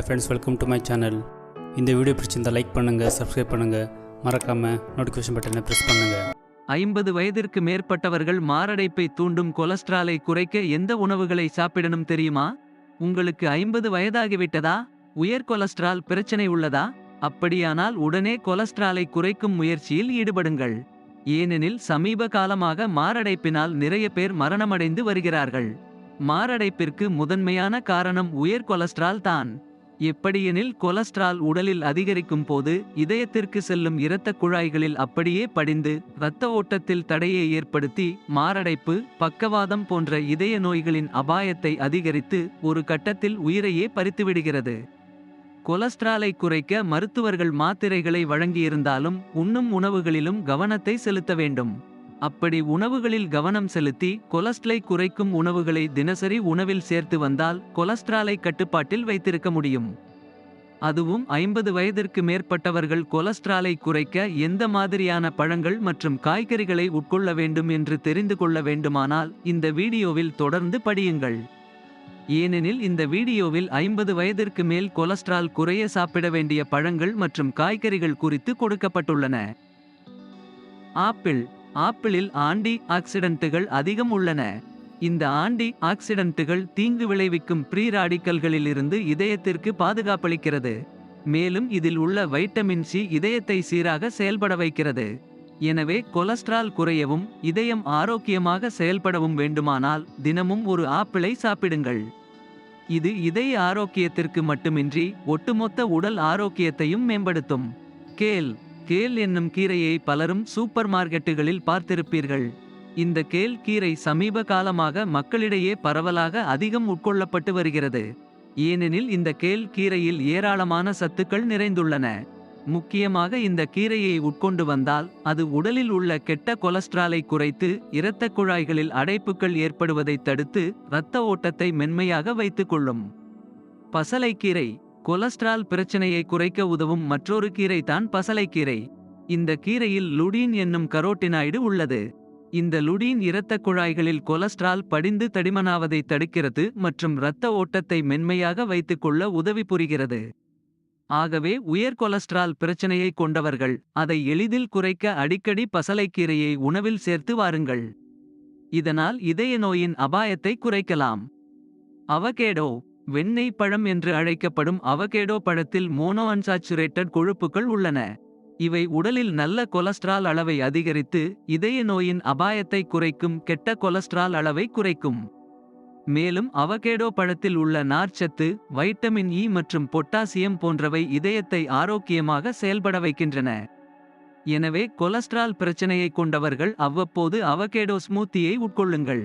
Hi friends welcome to my channel இந்த video பிடிச்சிருந்தால் like பண்ணுங்கள் சப்ஸ்கிரைப் பண்ணுங்கள் மறக்காமல் நோட்டிஃபிகேஷன் பட்டனை ப்ரெஸ் பண்ணுங்கள் ஐம்பது வயதிற்கு மேற்பட்டவர்கள் மாரடைப்பை தூண்டும் கொலஸ்ட்ராலை குறைக்க எந்த உணவுகளை சாப்பிடணும் தெரியுமா? உங்களுக்கு ஐம்பது வயதாகிவிட்டதா உயர் கொலஸ்ட்ரால் பிரச்சனை உள்ளதா? அப்படியானால் உடனே கொலஸ்ட்ராலை குறைக்கும் முயற்சியில் ஈடுபடுங்கள். ஏனெனில் சமீப காலமாக மாரடைப்பினால் நிறைய பேர் மரணமடைந்து வருகிறார்கள். மாரடைப்பிற்கு முதன்மையான காரணம் உயர் கொலஸ்ட்ரால் தான். எப்படியெனில் கொலஸ்ட்ரால் உடலில் அதிகரிக்கும் போது இதயத்திற்கு செல்லும் இரத்த குழாய்களில் அப்படியே படிந்து இரத்த ஓட்டத்தில் தடையை ஏற்படுத்தி மாரடைப்பு பக்கவாதம் போன்ற இதய நோய்களின் அபாயத்தை அதிகரித்து ஒரு கட்டத்தில் உயிரையே பறித்துவிடுகிறது. கொலஸ்ட்ராலை குறைக்க மருத்துவர்கள் மாத்திரைகளை வழங்கியிருந்தாலும் உண்ணும் உணவுகளிலும் கவனத்தை செலுத்த வேண்டும். அப்படி உணவுகளில் கவனம் செலுத்தி கொலஸ்ட்ரலை குறைக்கும் உணவுகளை தினசரி உணவில் சேர்த்து வந்தால் கொலஸ்ட்ராலை கட்டுப்பாட்டில் வைத்திருக்க முடியும். அதுவும் ஐம்பது வயதிற்கு மேற்பட்டவர்கள் கொலஸ்ட்ராலை குறைக்க எந்த மாதிரியான பழங்கள் மற்றும் காய்கறிகளை உட்கொள்ள வேண்டும் என்று தெரிந்து கொள்ள வேண்டுமானால் இந்த வீடியோவில் தொடர்ந்து படியுங்கள். ஏனெனில் இந்த வீடியோவில் ஐம்பது வயதிற்கு மேல் கொலஸ்ட்ரால் குறைய சாப்பிட வேண்டிய பழங்கள் மற்றும் காய்கறிகள் குறித்து கொடுக்கப்பட்டுள்ளன. ஆப்பிள் ஆப்பிளில் ஆண்டி ஆக்சிடென்ட்டுகள் அதிகம் உள்ளன. இந்த ஆண்டி ஆக்சிடென்ட்டுகள் தீங்கு விளைவிக்கும் ப்ரீ ராடிக்கல்களிலிருந்து இதயத்திற்கு பாதுகாப்பளிக்கிறது. மேலும் இதில் உள்ள வைட்டமின் சி இதயத்தை சீராக செயல்பட வைக்கிறது. எனவே கொலஸ்ட்ரால் குறையவும் இதயம் ஆரோக்கியமாக செயல்படவும் வேண்டுமானால் தினமும் ஒரு ஆப்பிளை சாப்பிடுங்கள். இது இதய ஆரோக்கியத்திற்கு மட்டுமின்றி ஒட்டுமொத்த உடல் ஆரோக்கியத்தையும் மேம்படுத்தும். கேல் கேல் என்னும் கீரையை பலரும் சூப்பர் மார்க்கெட்டுகளில் பார்த்திருப்பீர்கள். இந்த கேல் கீரை சமீப காலமாக மக்களிடையே பரவலாக அதிகம் உட்கொள்ளப்பட்டு வருகிறது. ஏனெனில் இந்த கேல் கீரையில் ஏராளமான சத்துக்கள் நிறைந்துள்ளன. முக்கியமாக இந்த கீரையை உட்கொண்டு வந்தால் அது உடலில் உள்ள கெட்ட கொலஸ்ட்ராலை குறைத்து இரத்த குழாய்களில் அடைப்புகள் ஏற்படுவதை தடுத்து இரத்த ஓட்டத்தை மென்மையாக வைத்துக்கொள்ளும் பசலைக்கீரை கொலஸ்ட்ரால் பிரச்சனையை குறைக்க உதவும் மற்றொரு கீரை தான் பசலைக்கீரை. இந்த கீரையில் லுடீன் என்னும் கரோட்டினாய்டு உள்ளது. இந்த லுடீன் இரத்த குழாய்களில் கொலஸ்ட்ரால் படிந்து தடிமனாவதை தடுக்கிறது மற்றும் இரத்த ஓட்டத்தை மென்மையாக வைத்துக்கொள்ள உதவி புரிகிறது. ஆகவே உயர் கொலஸ்ட்ரால் பிரச்சனையை கொண்டவர்கள் அதை எளிதில் குறைக்க அடிக்கடி பசலைக்கீரையை உணவில் சேர்த்து வாருங்கள். இதனால் இதய நோயின் அபாயத்தை குறைக்கலாம். அவகேடோ வெண்ணெய் பழம் என்று அழைக்கப்படும் அவகேடோ பழத்தில் மோனோ அன்சாச்சுரேட்டட் கொழுப்புகள் உள்ளன. இவை உடலில் நல்ல கொலஸ்ட்ரால் அளவை அதிகரித்து இதய நோயின் அபாயத்தை குறைக்கும் கெட்ட கொலஸ்ட்ரால் அளவை குறைக்கும். மேலும் அவகேடோ பழத்தில் உள்ள நார்ச்சத்து வைட்டமின் இ மற்றும் பொட்டாசியம் போன்றவை இதயத்தை ஆரோக்கியமாக செயல்பட வைக்கின்றன. எனவே கொலஸ்ட்ரால் பிரச்சனையை கொண்டவர்கள் அவ்வப்போது அவகேடோ ஸ்மூத்தியை உட்கொள்ளுங்கள்.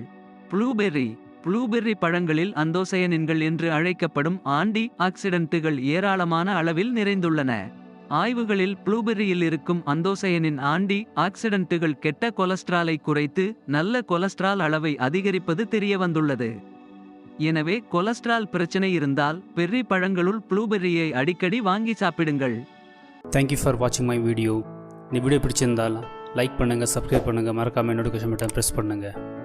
ப்ளூபெர்ரி ப்ளூபெர்ரி பழங்களில் அந்தோசயனின்கள் என்று அழைக்கப்படும் ஆண்டி ஆக்சிடென்ட்டுகள் ஏராளமான அளவில் நிறைந்துள்ளன. ஆய்வுகளில் ப்ளூபெர்ரியில் இருக்கும் அந்தோசயனின் ஆண்டி ஆக்சிடென்ட்டுகள் கெட்ட கொலஸ்ட்ராலை குறைத்து நல்ல கொலஸ்ட்ரால் அளவை அதிகரிப்பது தெரியவந்துள்ளது. எனவே கொலஸ்ட்ரால் பிரச்சனை இருந்தால் பெர்ரி பழங்களுள் ப்ளூபெர்ரியை அடிக்கடி வாங்கி சாப்பிடுங்கள். தேங்க்யூ ஃபார் வாட்சிங் மை வீடியோ இந்த வீடியோ பிடிச்சிருந்தால் லைக் பண்ணுங்கள் சப்ஸ்கிரைப் பண்ணுங்கள் மறக்காமல் நோட்டிஃபிகேஷன் பட்டன் ப்ரெஸ் பண்ணுங்கள்